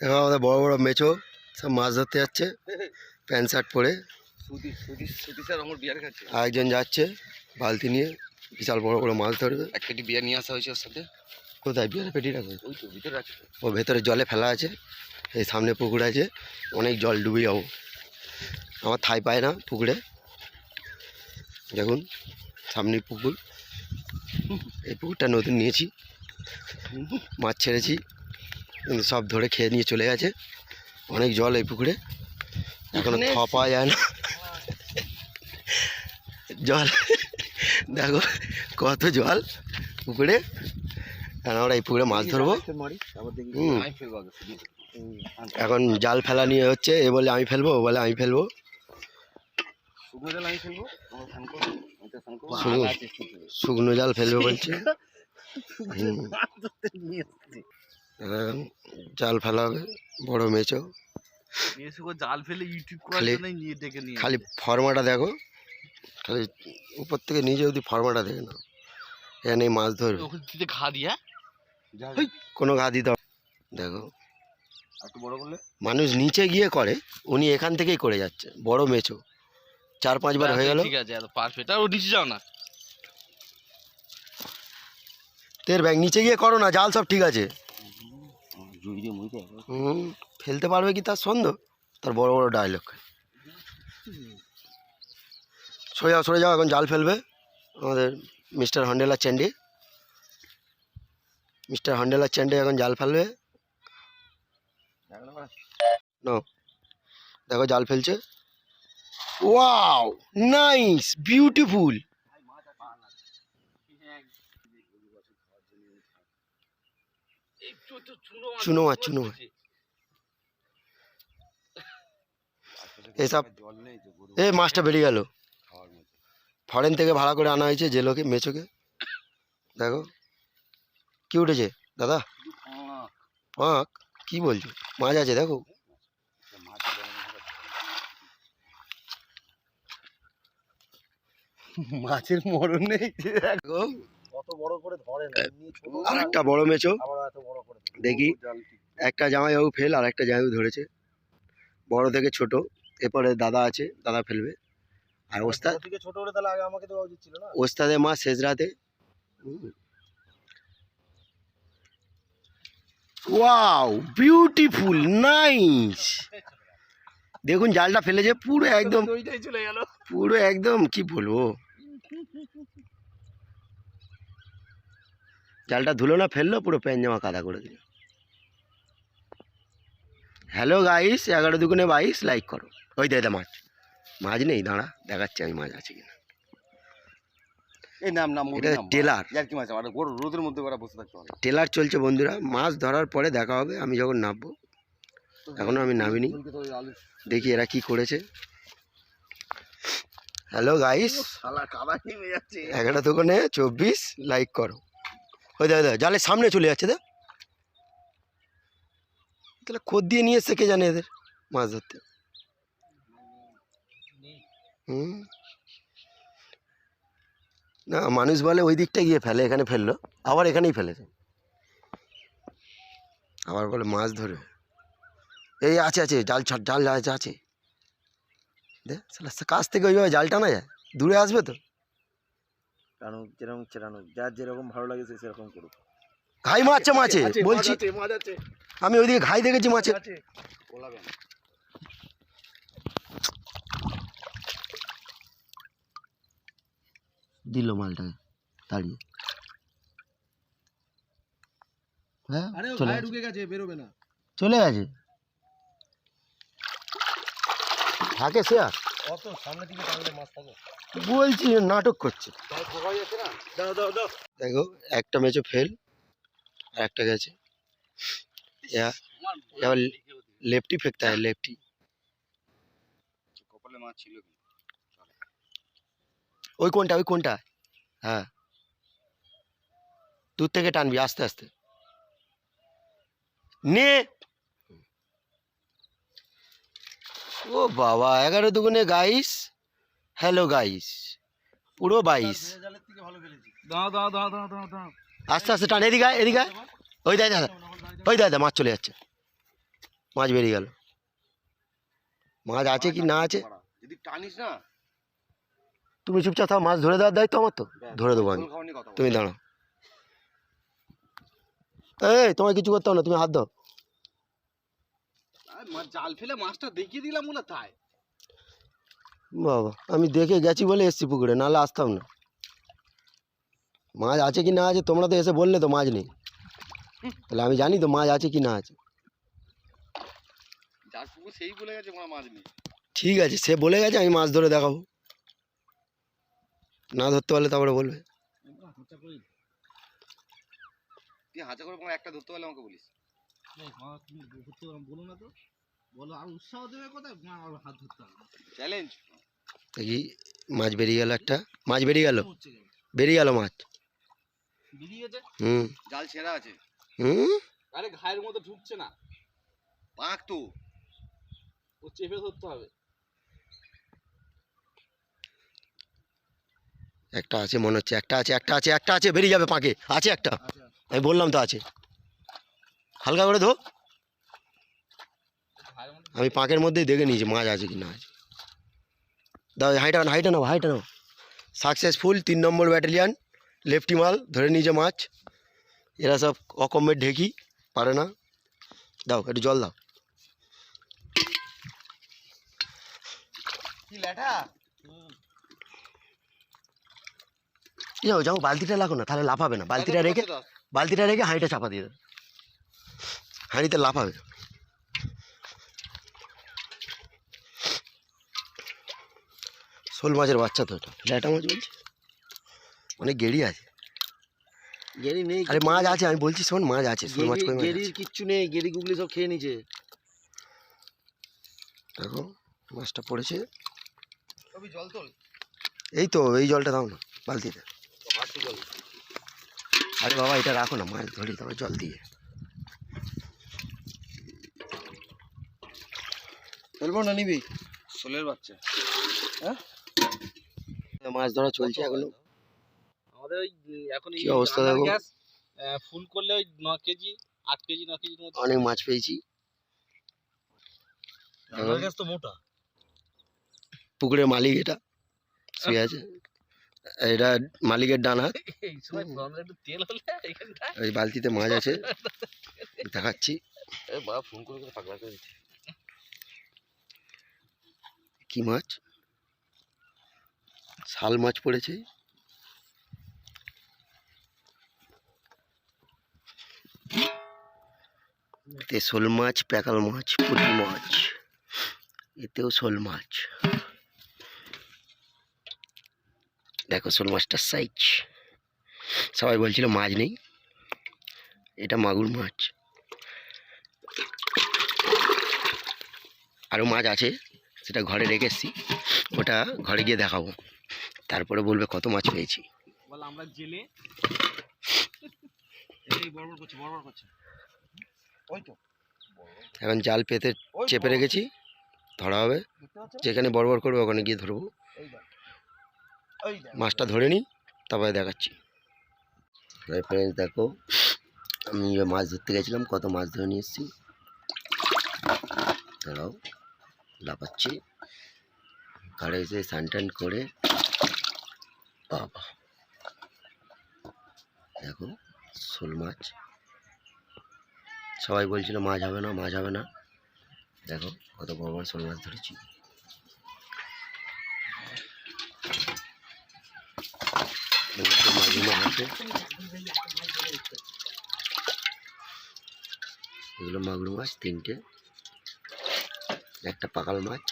দেখো আমাদের বড় বড় মেছো সব মাছ ধরতে যাচ্ছে প্যান্ট শার্ট পরে। আরেকজন যাচ্ছে বালতি নিয়ে বিশাল বড় বড় মাছ ধরবে। এক কেটি বিয়ার নিয়ে আসা হয়েছে ওর সাথে। কোথায় বিয়ার পেটি রাখবে? ওই তো ভিতরে ও ভেতরে জলে ফেলা আছে এই সামনে পুকুর আছে অনেক জল ডুবে যাব। আমার থাই পায় না পুকুরে। দেখুন সামনে পুকুর। এই পুকুরটা নতুন নিয়েছি মাছ ছেড়েছি। সব ধরে খেয়ে নিয়ে চলে গেছে। অনেক জল এই পুকুরে। এখন থ পাওয়া যায় না। জল দেখো কত জল পুকুরে। আর আমরা এই পুকুরে মাছ ধরবো। সুদি এখন জাল ফেলা নিয়ে হচ্ছে এ বলে আমি ফেলব ও বলে আমি ফেলব। শুকনো জল ফেলব? বলছে। জাল ফেলা হবে বড় মেচো জাল ফেলে ইউটিউব খালি- জন্য নিয়ে ডেকে নিয়ে খালি ফর্মাটা দেখো। খালি উপর থেকে নিজে যদি ফর্মাটা দেখে নাও। এখানে মাছ ধরবে। ঘা দিয়ে কোনো গা দিতে হবে। দেখো। আর একটু বড় করলে? মানুষ নিচে গিয়ে করে উনি এখান থেকেই করে যাচ্ছে। বড় মেচো চার পাঁচবার হয়ে গেল। ঠিক আছে পারফেক্ট আর ও নিচে যাও না। তের ব্যাগ নিচে গিয়ে করো না জাল সব ঠিক আছে। হুম, ফেলতে পারবে কি তার সন্দেহ তার বড় বড় ডায়লগ সরে যাও সরে যাও, এখন জাল ফেলবে আমাদের মিস্টার হন্ডেলা চ্যান্ডি মিস্টার হন্ডেলা চ্যান্ডি এখন জাল ফেলবে। দেখো জাল ফেলছে। ওয়াও নাইস বিউটিফুল চুনো মাছ, চুনো মাছ। এসব এ মাছটা বেরিয়ে গেল। ফরেন থেকে ভাড়া করে আনা হয়েছে জেলোকে মেচোকে দেখো কি উঠেছে? দাদা? পাঁক কি বলছো? মাছ আছে দেখো। মাছের মরণ নেই। দেখো কত বড় করে ধরে না আর একটা বড় ধরে। দেখি একটা জামাইবাবু ফেল আর একটা জামাইবাবু ধরেছে। বড় থেকে ছোট এরপরে দাদা আছে দাদা ফেলবে। আর ওস্তাদ ছোট থেকে ছোট হলে তাহলে আগে আমাকে দেওয়া উচিত ছিল না? ওস্তাদে মা শেষ রাতে। Wow beautiful nice. দেখুন জালটা ফেলেছে পুরো একদম পুরো একদম কি বলব? জালটা ধুলো না ফেলল পুরো প্যান জামা কাদা করে দিল। হ্যালো গাইস এগারো দুগুণে বাইশ লাইক করো। ওই দাদা মাছ। মাছ নেই দাঁড়া দেখাচ্ছি আমি মাছ আছে কিনা। এই নাম নাম এটা টেলার। কি মাছ? আর রোদের মধ্যে ওরা বসে থাকতে হবে টেলার চলছে বন্ধুরা মাছ ধরার পরে দেখা হবে আমি যখন নামবো। এখনও আমি নামিনি। দেখি এরা কি করেছে। হ্যালো গাইস এগারো দোকানে চব্বিশ লাইক করো। ওই দাদা জালের সামনে চলে যাচ্ছে দা তাহলে খোদ দিয়ে নিয়ে এসছে কে জানে এদের মাছ ধরতে? হুম। না, মানুষ বলে ওই দিকটা গিয়ে ফেলে, এখানে ফেলল, আবার এখানেই ফেলেছে। আবার বলে মাছ ধরে এই আছে আছে, জাল ছাড়, জাল আছে আছে। দে, শালা, কাছ থেকে ওইভাবে জাল টানা যায়, দূরে আসবে তো? টানুক যেরকম চেরানুক যার যেরকম ভালো লাগে সে সেরকম করুক। ঘাই মারছে মাছে বলছি। আমি ওইদিকে ঘাই দেখেছি মাছে। দিল মালটাকে তাড়িয়ে হ্যাঁ চলে গেছে। গেছে বেরোবে না। চলে গেছে। থাকে সে আর। অত সামনে দিকে টানলে মাছ থাকে। বলছি, নাটক করছে। দেখো, একটা ম্যাচও ফেল আর একটা গেছে। লেফটি ফেকতে হয় লেফটি। ওই কোনটা ওই কোনটা? হ্যাঁ। দূর থেকে টানবি, আস্তে আস্তে। নে! ও বাবা, এগারো দুগুণে গাইস হ্যালো গাইস পুরো বাইশ। থেকে দাও দাও আস্তে আস্তে টান এদিকে এদিকে ওই দাদা ওই দাদা মাছ চলে যাচ্ছে। মাছ বেরিয়ে গেল। মাছ আছে কি না আছে? যদি টানিস না। তুমি চুপচাপ থাও মাছ ধরে দেওয়ার দায়িত্ব আমার তো? ধরে দেবো আমি। তুমি দাঁড়াও। এই তোমায় কিছু করতে হবে না তুমি হাত দাও। জাল ফেলে মাছটা দেখিয়ে দিলাম বলে তাই। বাবা আমি দেখে গেছি বলে এসছি পুকুরে নাহলে আসতাম না। মাছ আছে কি না আছে তোমরা তো এসে বললে তো মাছ নেই। তাহলে আমি জানি তো মাছ আছে কি না আছে। যার পুকুর সেই বলে গেছে আমার মাছ নেই। ঠিক আছে সে বলে গেছে আমি মাছ ধরে দেখাবো। না ধরতে পারলে তারপরে বলবে। হাতে করে একটা ধরতে পারলে আমাকে বলিস। বলো না তো। বলো আর উৎসাহ দেবে কোথায়? আমার হাত ধরতে হবে। চ্যালেঞ্জ দেখি মাছ বেরিয়ে গেল একটা। মাছ বেরিয়ে গেল? বেরিয়ে গেল মাছ? বেরিয়ে গেছে হুম। জাল ছেঁড়া আছে। হুম? আরে ঘায়ের মধ্যে ঢুকছে না। পাক তো। ও চেপে ধরতে হবে। একটা আছে মনে হচ্ছে একটা আছে একটা আছে একটা আছে বেরিয়ে যাবে পাকে। আছে একটা। আমি বললাম তো আছে। হালকা করে ধো। আমি পাকের মধ্যেই দেখে নিয়েছি মাছ আছে কি না আছে। দাও হাইটা নাও হাইটা নাও হাইটা নাও। সাকসেসফুল তিন নম্বর ব্যাটালিয়ান লেফটি মাল ধরে নিয়েছে মাছ। এরা সব অকমের ঢেকি পারে না। দাও একটু জল দাও। কি ল্যাঠা? যাও যাও বালতিটা লাগো না তাহলে লাফাবে না। বালতিটা রেখে বালতিটা রেখে হাঁড়িটা চাপা দিয়ে দাও। হাঁড়িতে লাফাবে। শোল মাছের বাচ্চা তো এটা। ল্যাটা মাছ বলছি? অনেক গেড়ি আছে। গেরি নেই আরে মাছ আছে আমি বলছি শোন মাছ আছে শোল মাছ কই মাছ কিচ্ছু নেই গেরি গুগলি সব খেয়ে নিছে দেখো মাছটা পড়েছে। জল তোল। এই তো এই জলটা দাও না বালতিতে আরে বাবা এটা রাখো না মাছ ধরি তবে জল দিয়ে। ফেলব না নিবি? সোলের বাচ্চা। মাছ ধরা চলছে এখনও। আমাদের ওই এখন কি অবস্থা দেখো? ফুল করলে ওই ন কেজি আট কেজি ন মতো। অনেক মাছ পেয়েছি। গ্যাস তো মোটা। পুকুরের মালিক এটা শুয়ে আছে। এটা মালিকের ডান হাত। ওই বালতিতে মাছ আছে। দেখাচ্ছি। কি মাছ? শাল মাছ পড়েছে। এতে শোল মাছ, প্যাকাল মাছ, পুঁটি মাছ, এতেও শোল মাছ। দেখো শোল মাছটার সাইজ সবাই বলছিল মাছ নেই। এটা মাগুর মাছ। আরও মাছ আছে, সেটা ঘরে রেখে এসছি। ওটা ঘরে গিয়ে দেখাবো। তারপরে বলবে কত মাছ পেয়েছি। আমরা জেলে। এখন জাল পেতে চেপে রেখেছি ধরা হবে। যেখানে বড় বড় করবে ওখানে গিয়ে ধরবো। মাছটা ধরে নিই তারপরে দেখাচ্ছি। ফ্রেন্ডস দেখো আমি মাছ ধরতে গেছিলাম কত মাছ ধরে নিয়ে এসেছি। দাঁড়াও লাপাচ্ছি ঘরে এসে স্নান টান করে বাবা। দেখো, শোল মাছ। সবাই বলছিল মাছ হবে না, মাছ হবে না। দেখো, কত বড় বড় শোল মাছ ধরেছি। এর মাগুর মাছ আছে এগুলো মাগুর মাছ, তিনটে। একটা পাকাল মাছ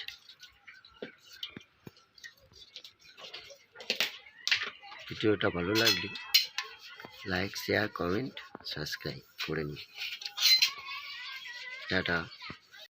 ভিডিওটা ভালো লাগলে লাইক শেয়ার কমেন্ট সাবস্ক্রাইব করে নিন। টাটা।